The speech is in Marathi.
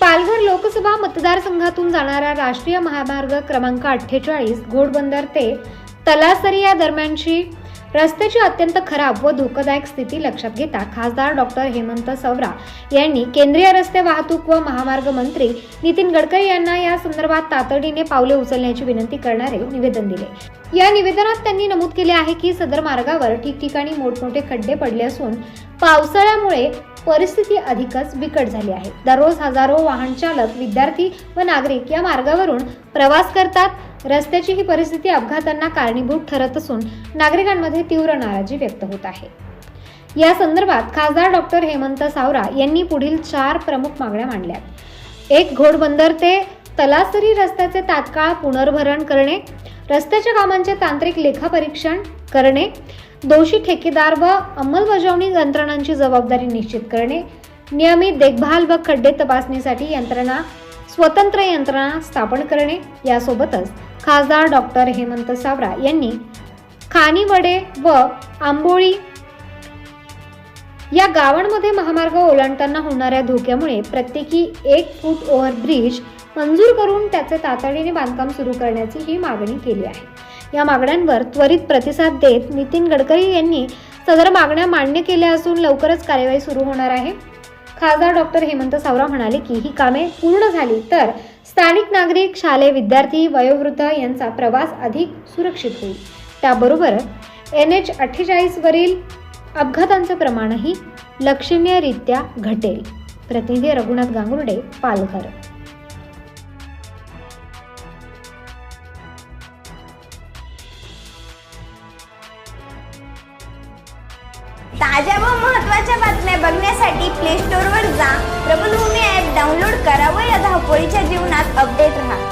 पालघर लोकसभा मतदारसंघातून जाणारा राष्ट्रीय महामार्ग क्रमांक अठ्ठेचाळीस घोडबंदर ते तलासरी या दरम्यानची रस्त्याची अत्यंत खराब व धोकादायक स्थिती लक्षात घेता खासदार डॉक्टर हेमंत सवरा यांनी केंद्रीय रस्ते वाहतूक व महामार्ग मंत्री नितीन गडकरी यांना या संदर्भात तातडीने पावले उचलण्याची विनंती करणारे निवेदन दिले. या निवेदनात त्यांनी नमूद केले आहे की सदर मार्गावर ठिकठिकाणी मोठमोठे खड्डे पडले असून पावसाळ्यामुळे परिस्थिती अधिकच बिकट झाली आहे. दररोज हजारो वाहन चालक विद्यार्थी व नागरिक या मार्गावरून प्रवास करतात रस्त्याची ही परिस्थिती अपघातांना कारणीभूत ठरत असून नागरिकांमध्ये तीव्र नाराजी व्यक्त होत आहे. या संदर्भात खासदार डॉक्टर हेमंत सावरा यांनी पुढील चार प्रमुख मागण्या मांडल्या. एक घोडबंदर ते तलासरी रस्त्याचे तात्काळ पुनर्भरण करणे. रस्त्याच्या कामांचे तांत्रिक लेखापरीक्षण करणे. दोषी ठेकेदार व अंमलबजावणी यंत्रणांची जबाबदारी निश्चित करणे. नियमित देखभाल व खड्डे तपासणीसाठी यंत्रणा स्वतंत्र यंत्रणा स्थापन करणे यासोबतच खासदार डॉक्टर हेमंत सावरा यांनी खानिवडे व आंबोळी या गावांमध्ये महामार्ग ओलांडताना होणाऱ्या धोक्यामुळे प्रत्येकी एक फूट ओव्हरब्रिज मंजूर करून त्याचे तातडीने बांधकाम सुरू करण्याची ही मागणी केली आहे. या मागण्यांवर त्वरित प्रतिसाद देत नितीन गडकरी यांनी सदर मागण्या मान्य केल्या असून लवकरच कार्यवाही सुरू होणार आहे. खासदार डॉक्टर हेमंत सावरा म्हणाले की ही कामे पूर्ण झाली तर स्थानिक नागरिक शालेय विद्यार्थी वयोवृद्ध यांचा प्रवास अधिक सुरक्षित होईल. त्याबरोबर एन एच अठ्ठेचाळीसवरील अपघातांचं प्रमाणही लक्षणीयरित्या घटेल. प्रतिनिधी रघुनाथ गांगुर्डे पालघर. ताज्या व महत्त्वाच्या बातम्या बघण्यासाठी प्ले स्टोअरवर जा. प्रबलभूमी ॲप डाउनलोड करा व या धावपळीच्या जीवनात अपडेट राहा.